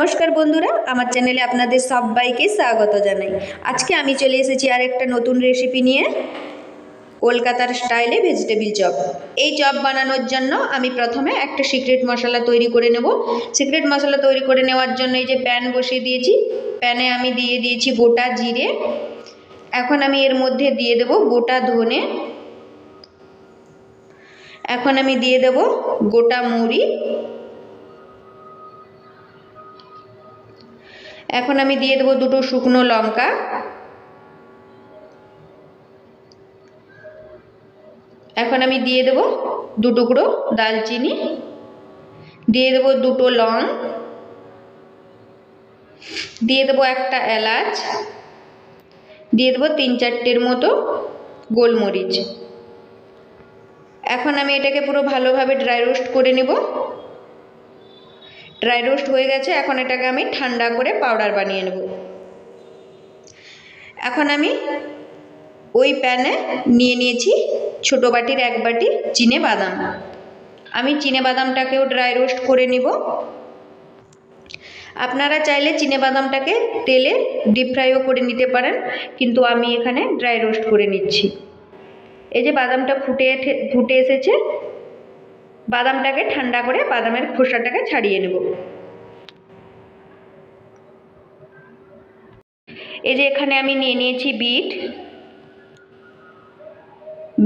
নমস্কার বন্ধুরা, আমার চ্যানেলে আপনাদের সবাইকে স্বাগত জানাই। আজকে আমি চলে এসেছি আর একটা নতুন রেসিপি নিয়ে, কলকাতার স্টাইলে ভেজিটেবিল চপ এই চপ বানানোর জন্য আমি প্রথমে একটা সিক্রেট মশলা তৈরি করে নেব। সিক্রেট মশলা তৈরি করে নেওয়ার জন্য এই যে প্যান বসিয়ে দিয়েছি প্যানে আমি দিয়ে দিয়েছি গোটা জিরে। এখন আমি এর মধ্যে দিয়ে দেব গোটা ধনে। এখন আমি দিয়ে দেব গোটা মুড়ি। এখন আমি দিয়ে দেবো দুটো শুকনো লঙ্কা। এখন আমি দিয়ে দেবো দু টুকরো দালচিনি দিয়ে দেবো দুটো লং। দিয়ে দেবো একটা এলাচ। দিয়ে দেবো তিন চারটের মতো গোলমরিচ। এখন আমি এটাকে পুরো ভালোভাবে ড্রাই রোস্ট করে নেব। ড্রাই রোস্ট হয়ে গেছে, এখন এটাকে আমি ঠান্ডা করে পাউডার বানিয়ে নেব। এখন আমি ওই প্যানে নিয়ে নিয়েছি ছোটো বাটির এক বাটি চিনে বাদাম। আমি চিনে বাদামটাকেও ড্রাই রোস্ট করে নিব। আপনারা চাইলে চিনে বাদামটাকে তেলে ডিপ ফ্রাইও করে নিতে পারেন, কিন্তু আমি এখানে ড্রাই রোস্ট করে নিচ্ছি। এই যে বাদামটা ফুটে ফুটে এসেছে বাদামটাকে ঠান্ডা করে বাদামের খোসাটাকে ছাড়িয়ে নেব। এই যে এখানে আমি নিয়ে নিয়েছি বিট।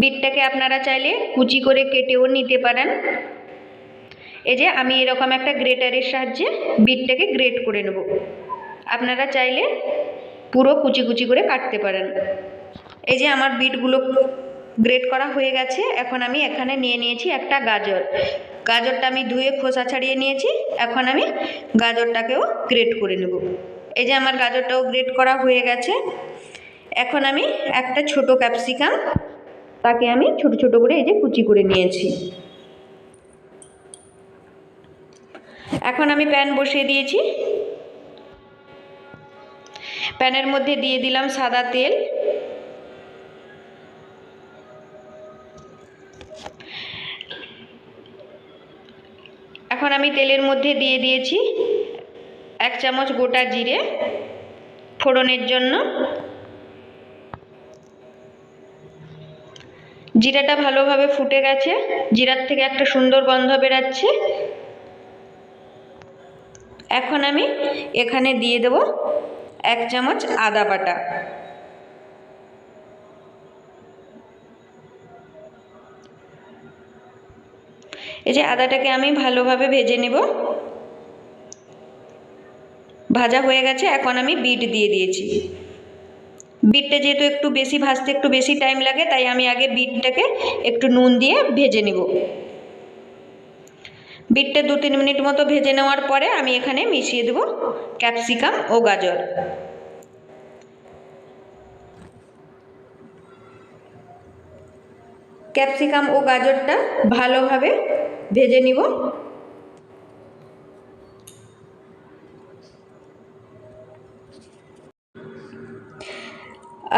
বিটটাকে আপনারা চাইলে কুচি করে কেটেও নিতে পারেন। এই যে আমি এরকম একটা গ্রেটারের সাহায্যে বিটটাকে গ্রেট করে নেব। আপনারা চাইলে পুরো কুচি কুচি করে কাটতে পারেন। এই যে আমার বিটগুলো গ্রেট করা হয়ে গেছে। এখন আমি এখানে নিয়ে নিয়েছি একটা গাজর। গাজরটা আমি ধুয়ে খোসা ছাড়িয়ে নিয়েছি। এখন আমি গাজরটাকেও গ্রেট করে নেব। এই যে আমার গাজরটাও গ্রেট করা হয়ে গেছে। এখন আমি একটা ছোট ক্যাপসিকাম তাকে আমি ছোট ছোট করে এই যে কুচি করে নিয়েছি। এখন আমি প্যান বসিয়ে দিয়েছি। প্যানের মধ্যে দিয়ে দিলাম সাদা তেল। আমি তেলের মধ্যে দিয়ে দিয়েছি এক চামচ গোটা জিরে ফোড়নের জন্য। জিরাটা ভালোভাবে ফুটে গেছে। জিরার থেকে একটা সুন্দর গন্ধ বেরাচ্ছে। এখন আমি এখানে দিয়ে দেব এক চামচ আদা বাটা। এই যে আদাটাকে আমি ভালোভাবে ভেজে নেব। ভাজা হয়ে গেছে, এখন আমি বিট দিয়ে দিয়েছি। বিটটা যেহেতু একটু বেশি ভাজতে একটু বেশি টাইম লাগে, তাই আমি আগে বিটটাকে একটু নুন দিয়ে ভেজে নেব। বিটটা দু তিন মিনিট মতো ভেজে নেওয়ার পরে আমি এখানে মিশিয়ে দেব ক্যাপসিকাম ও গাজর। ক্যাপসিকাম ও গাজরটা ভালোভাবে ভেজে নিব।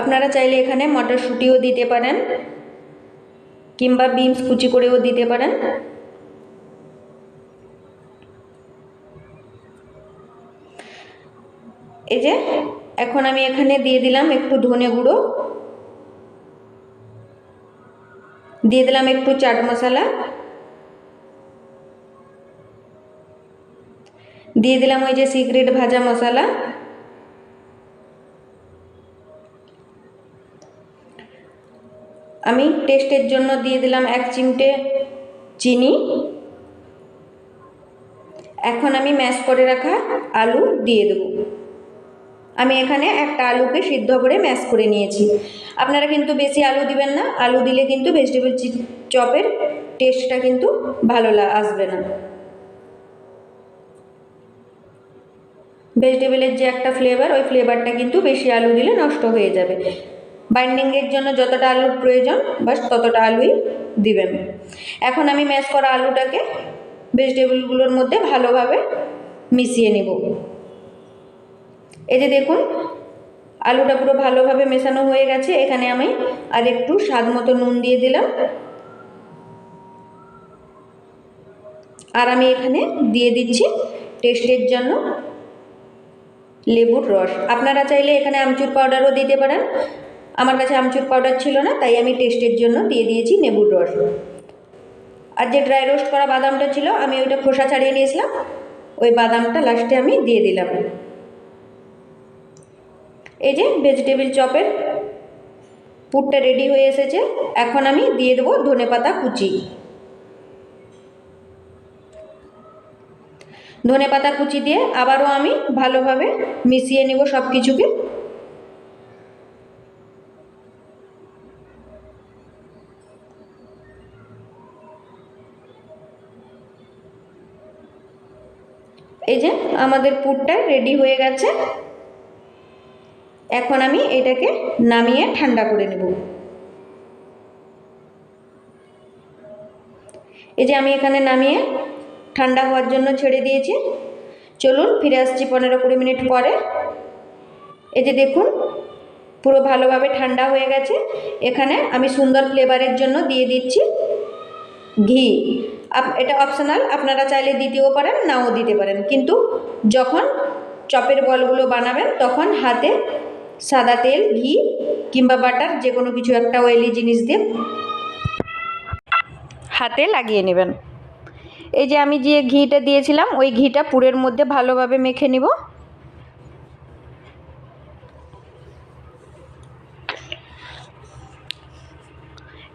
আপনারা চাইলে এখানে মটরশুঁটিও দিতে পারেন, কিংবা বিনস কুচি করেও দিতে পারেন। এই যে, এখন আমি এখানে দিয়ে দিলাম একটু ধনে গুঁড়ো। দিয়ে দিলাম একটু চাট মশলা। দিয়ে দিলাম ওই যে সিক্রেট ভাজা মশলা। আমি টেস্টের জন্য দিয়ে দিলাম এক চিমটে চিনি। এখন আমি ম্যাশ করে রাখা আলু দিয়ে দেব। আমি এখানে একটা আলুকে সিদ্ধ করে ম্যাশ করে নিয়েছি। আপনারা কিন্তু বেশি আলু দিবেন না, আলু দিলে কিন্তু ভেজিটেবল চপের টেস্টটা কিন্তু ভালো আসবে না। ভেজিটেবলের যে একটা ফ্লেভার ওই ফ্লেভারটা কিন্তু বেশি আলু দিলে নষ্ট হয়ে যাবে। বাইন্ডিংয়ের জন্য যতটা আলুর প্রয়োজন বাস ততটা আলুই দিবেন। এখন আমি ম্যাশ করা আলুটাকে ভেজিটেবলগুলোর মধ্যে ভালোভাবে মিশিয়ে নেব। এই যে দেখুন, আলুটা পুরো ভালোভাবে মেশানো হয়ে গেছে। এখানে আমি আর একটু স্বাদ মতো নুন দিয়ে দিলাম। আর আমি এখানে দিয়ে দিচ্ছি টেস্টের জন্য লেবুর রস। আপনারা চাইলে এখানে আমচুর পাউডারও দিতে পারেন। আমার কাছে আমচুর পাউডার ছিল না, তাই আমি টেস্টের জন্য দিয়ে দিয়েছি লেবুর রস। আর যে ড্রাই রোস্ট করা বাদামটা ছিল, আমি ওইটা খোসা ছাড়িয়ে নিয়েছিলাম। ওই বাদামটা লাস্টে আমি দিয়ে দিলাম। এই যে ভেজিটেবিল চপের পুরটা রেডি হয়ে এসেছে। এখন আমি দিয়ে দেবো ধনেপাতা কুচি। ধনেপাতা কুচি দিয়ে আবারও আমি ভালোভাবে মিশিয়ে নেব সব কিছুকে এই যে আমাদের পুরটা রেডি হয়ে গেছে। এখন আমি এটাকে নামিয়ে ঠান্ডা করে নেব। এই যে আমি এখানে নামিয়ে ঠান্ডা হওয়ার জন্য ছেড়ে দিয়েছি। চলুন, ফিরে আসছি পনেরো কুড়ি মিনিট পরে। এই যে দেখুন, পুরো ভালোভাবে ঠান্ডা হয়ে গেছে। এখানে আমি সুন্দর ফ্লেভারের জন্য দিয়ে দিচ্ছি ঘি। এটা অপশনাল আপনারা চাইলে দিতেও পারেন, নাও দিতে পারেন। কিন্তু যখন চপের বলগুলো বানাবেন, তখন হাতে সাদা তেল, ঘি কিংবা বাটার যে কোনো কিছু একটা অয়েলি জিনিস দিয়ে হাতে লাগিয়ে নেবেন। এই যে আমি যে ঘিটা দিয়েছিলাম, ওই ঘিটা পুরের মধ্যে ভালোভাবে মেখে নিব।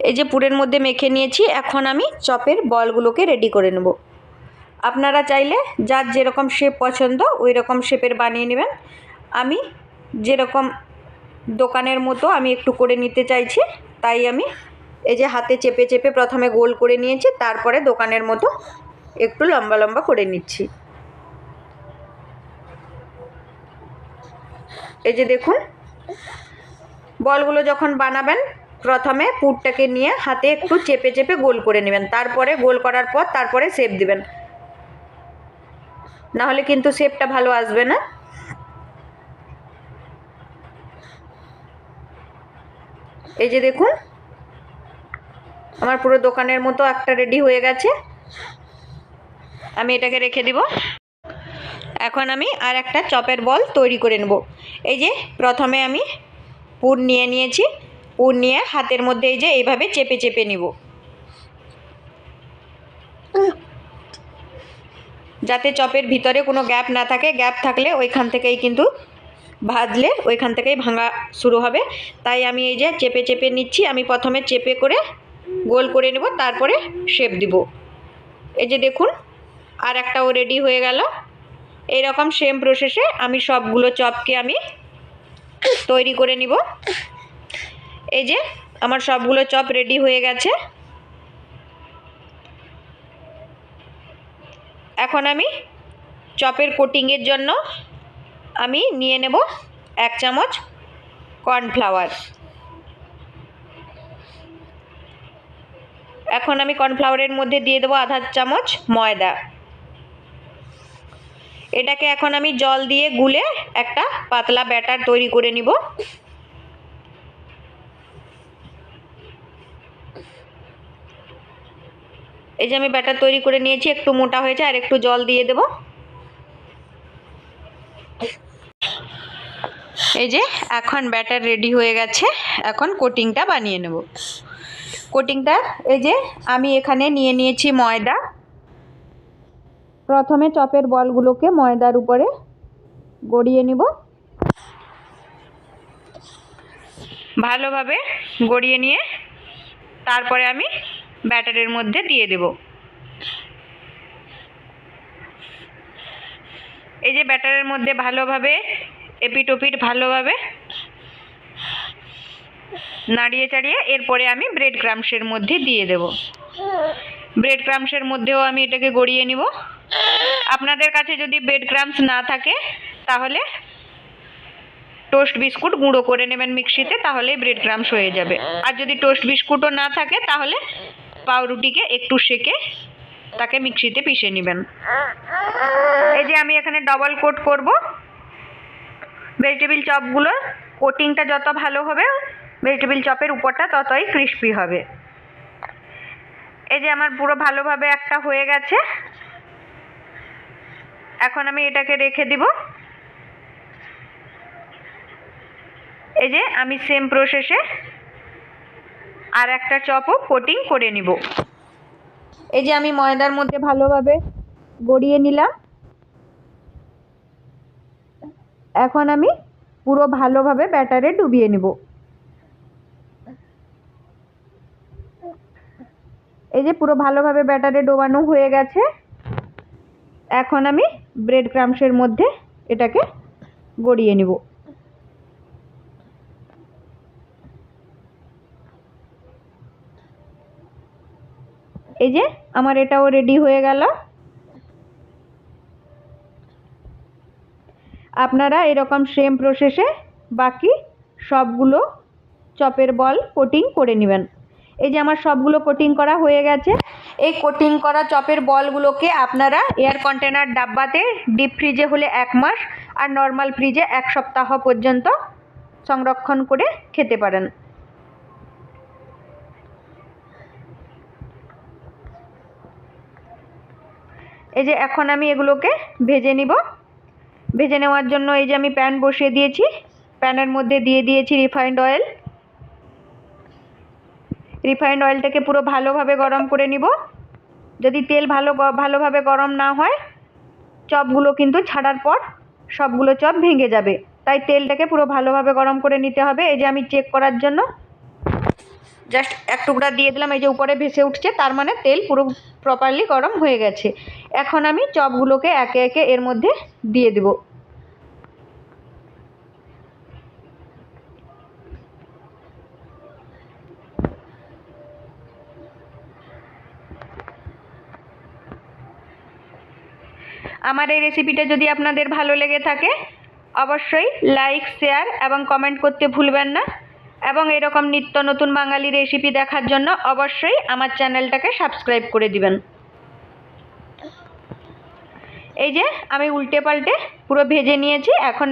এই যে পুরের মধ্যে মেখে নিয়েছি, এখন আমি চপের বলগুলোকে রেডি করে নেব। আপনারা চাইলে যার যেরকম শেপ পছন্দ ওই রকম শেপের বানিয়ে নেবেন। আমি যেরকম দোকানের মতো আমি একটু করে নিতে চাইছি, তাই আমি এই যে হাতে চেপে চেপে প্রথমে গোল করে নিয়েছি, তারপরে দোকানের মতো একটু লম্বা লম্বা করে নিচ্ছি। এই যে দেখুন, বলগুলো যখন বানাবেন, প্রথমে পুরটাকে নিয়ে হাতে একটু চেপে চেপে গোল করে নেবেন, তারপরে গোল করার পর তারপরে শেপ দিবেন। নাহলে কিন্তু শেপটা ভালো আসবে না। এই যে দেখুন আমার পুরো দোকানের মতো একটা রেডি হয়ে গেছে। আমি এটাকে রেখে দিব। এখন আমি আর একটা চপের বল তৈরি করে নেব। এই যে প্রথমে আমি পুর নিয়ে নিয়েছি। পুর নিয়ে হাতের মধ্যে এই যে এইভাবে চেপে চেপে নিব। যাতে চপের ভিতরে কোনো গ্যাপ না থাকে, গ্যাপ থাকলে ওইখান থেকেই কিন্তু ভাজলে ওইখান থেকেই ভাঙা শুরু হবে। তাই আমি এই যে চেপে চেপে নিচ্ছি। আমি প্রথমে চেপে করে গোল করে নেব, তারপরে শেপ দিব। এই যে দেখুন, আর একটাও রেডি হয়ে গেল। এই রকম সেম প্রসেসে আমি সবগুলো চপকে আমি তৈরি করে নিব। এই যে আমার সবগুলো চপ রেডি হয়ে গেছে। এখন আমি চপের কোটিংয়ের জন্য আমি নিয়ে নেব এক চামচ কর্নফ্লাওয়ার এখন আমি কর্নফ্লাওয়ারের মধ্যে দিয়ে দেবো আধা চামচ ময়দা। এটাকে এখন আমি জল দিয়ে গুলে একটা পাতলা ব্যাটার তৈরি করে নিব। এই যে আমি ব্যাটার তৈরি করে নিয়েছি, একটু মোটা হয়েছে আর একটু জল দিয়ে দেব। এই যে এখন ব্যাটার রেডি হয়ে গেছে, এখন কোটিংটা বানিয়ে নেব। কোটিংটা, এই যে আমি এখানে নিয়ে নিয়েছি ময়দা। প্রথমে চপের বলগুলোকে ময়দার উপরে গড়িয়ে নিব। ভালোভাবে গড়িয়ে নিয়ে তারপরে আমি ব্যাটারের মধ্যে দিয়ে দেব। এই যে ব্যাটারের মধ্যে ভালোভাবে এপিট ওপিট ভালোভাবে নাড়িয়ে চাড়িয়ে এরপরে আমি ব্রেড ক্রামসের মধ্যে দিয়ে দেব। ব্রেড ক্রামসের মধ্যেও আমি এটাকে গড়িয়ে নিব। আপনাদের কাছে যদি ব্রেড ক্রামস না থাকে, তাহলে টোস্ট বিস্কুট গুঁড়ো করে নেবেন মিক্সিতে, তাহলেই ব্রেড ক্রামস হয়ে যাবে। আর যদি টোস্ট বিস্কুটও না থাকে, তাহলে পাউরুটিকে একটু সেকে তাকে মিক্সিতে পিষে নেবেন। এই যে আমি এখানে ডবল কোট করব। ভেজিটেবিল চপগুলো কোটিংটা যত ভালো হবে ভেজিটেবিল চপের উপরটা ততই ক্রিস্পি হবে। এই যে আমার পুরো ভালোভাবে একটা হয়ে গেছে। এখন আমি এটাকে রেখে দিব। এই যে আমি সেম প্রসেসে আর একটা চপও কোটিং করে নিব। এই যে আমি ময়দার মধ্যে ভালোভাবে গড়িয়ে নিলাম। এখন আমি পুরো ভালোভাবে ব্যাটারে ডুবিয়ে নিব। এই যে পুরো ভালোভাবে ব্যাটারে ডোবানো হয়ে গেছে। এখন আমি ব্রেড ক্রামসের মধ্যে এটাকে গড়িয়ে নিব। এই যে আমার এটাও রেডি হয়ে গেল। আপনারা এরকম সেম প্রসেসে বাকি সবগুলো চপের বল কোটিং করে নেবেন। এই যে আমার সবগুলো কোটিং করা হয়ে গেছে। এই কোটিং করা চপের বলগুলোকে আপনারা এয়ার কন্টেনার ডাব্বাতে ডিপ ফ্রিজে হলে এক মাস আর নর্মাল ফ্রিজে এক সপ্তাহ পর্যন্ত সংরক্ষণ করে খেতে পারেন। এই যে এখন আমি এগুলোকে ভেজে নিব। ভেজে নেওয়ার জন্য এই যে আমি প্যান বসিয়ে দিয়েছি। প্যানের মধ্যে দিয়ে দিয়েছি রিফাইন্ড অয়েল রিফাইন্ড অয়েলটাকে পুরো ভালোভাবে গরম করে নিব। যদি তেল ভালো ভালোভাবে গরম না হয়, চপগুলো কিন্তু ছাড়ার পর সবগুলো চপ ভেঙে যাবে। তাই তেলটাকে পুরো ভালোভাবে গরম করে নিতে হবে। এই যে আমি চেক করার জন্য জাস্ট এক টুকরা দিয়ে দিলাম, এই যে উপরে ভেসে উঠছে, তার মানে তেল পুরো প্রপারলি গরম হয়ে গেছে। এখন আমি চপগুলোকে একে একে এর মধ্যে দিয়ে দেব। আমার এই রেসিপিটা যদি আপনাদের ভালো লেগে থাকে, অবশ্যই লাইক শেয়ার এবং কমেন্ট করতে ভুলবেন না। এবং এরকম নিত্য নতুন বাঙালি রেসিপি দেখার জন্য অবশ্যই আমার চ্যানেলটাকে সাবস্ক্রাইব করে দিবেন। এই যে, আমি উল্টে পাল্টে পুরো ভেজে নিয়েছি, এখন